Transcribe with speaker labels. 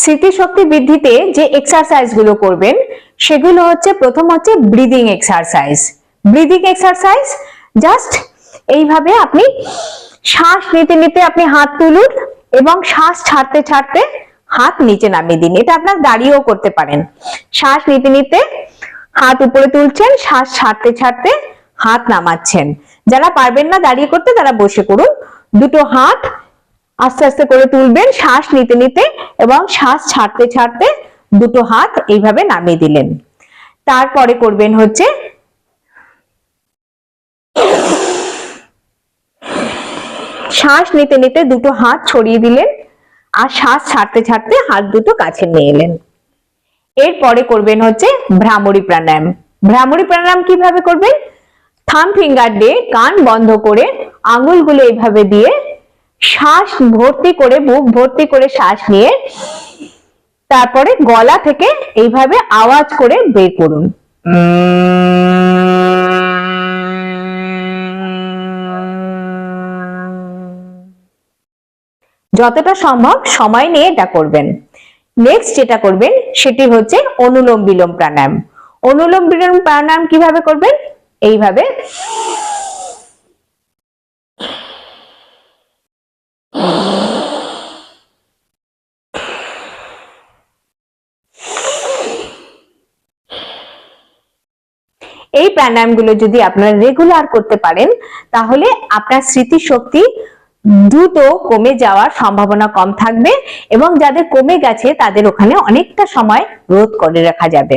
Speaker 1: স্মৃতিশক্তি বৃদ্ধিতে যে এক্সারসাইজগুলো করবেন, সেগুলো হচ্ছে প্রথম হচ্ছে breathing exercise breathing exercise just এইভাবে আপনি শ্বাস নিতে নিতে আপনি হাত তুলুন এবং শ্বাস ছাড়তে ছাড়তে হাত নিচে নামিয়ে দিন। এটা আপনার দাঁড়িয়েও করতে পারেন। শ্বাস নিতে নিতে হাত উপরে তুলছেন, শ্বাস ছাড়তে ছাড়তে হাত নামাচ্ছেন। যারা পারবেন না দাঁড়িয়ে করতে, তারা বসে করুন। দুটো হাত আস্তে আস্তে করে তুলবেন, শ্বাস নিতে নিতে এবং শ্বাস ছাড়তে ছাড়তে দুটো হাত এইভাবে নামিয়ে দিলেন। তারপরে করবেন হচ্ছে শ্বাস নিতে নিতে দুটো হাত ছড়িয়ে দিলেন আর শ্বাস ছাড়তে ছাড়তে হাত দুটো কাছে নিয়ে এলেন। এরপরে করবেন হচ্ছে ভ্রামরী প্রাণায়াম। ভ্রামরী প্রাণায়াম কীভাবে করবেন? থাম ফিঙ্গার দিয়ে কান বন্ধ করে আঙুলগুলো এইভাবে দিয়ে শ্বাস ভর্তি করে, বুক ভর্তি করে শ্বাস নিয়ে তারপরে গলা থেকে এইভাবে আওয়াজ করে বের করুন। যতটা সম্ভব সময় নিয়ে এটা করবেন। নেক্সট যেটা করবেন, সেটি হচ্ছে অনুলোম বিলোম প্রাণায়াম। অনুলোম বিলোম প্রাণায়াম কীভাবে করবেন? এইভাবে এই প্রাণায়ামগুলো যদি আপনারা রেগুলার করতে পারেন, তাহলে আপনার স্মৃতিশক্তি দ্রুত কমে যাওয়ার সম্ভাবনা কম থাকবে এবং যাদের কমে গেছে তাদের ওখানে অনেকটা সময় রোধ করে রাখা যাবে।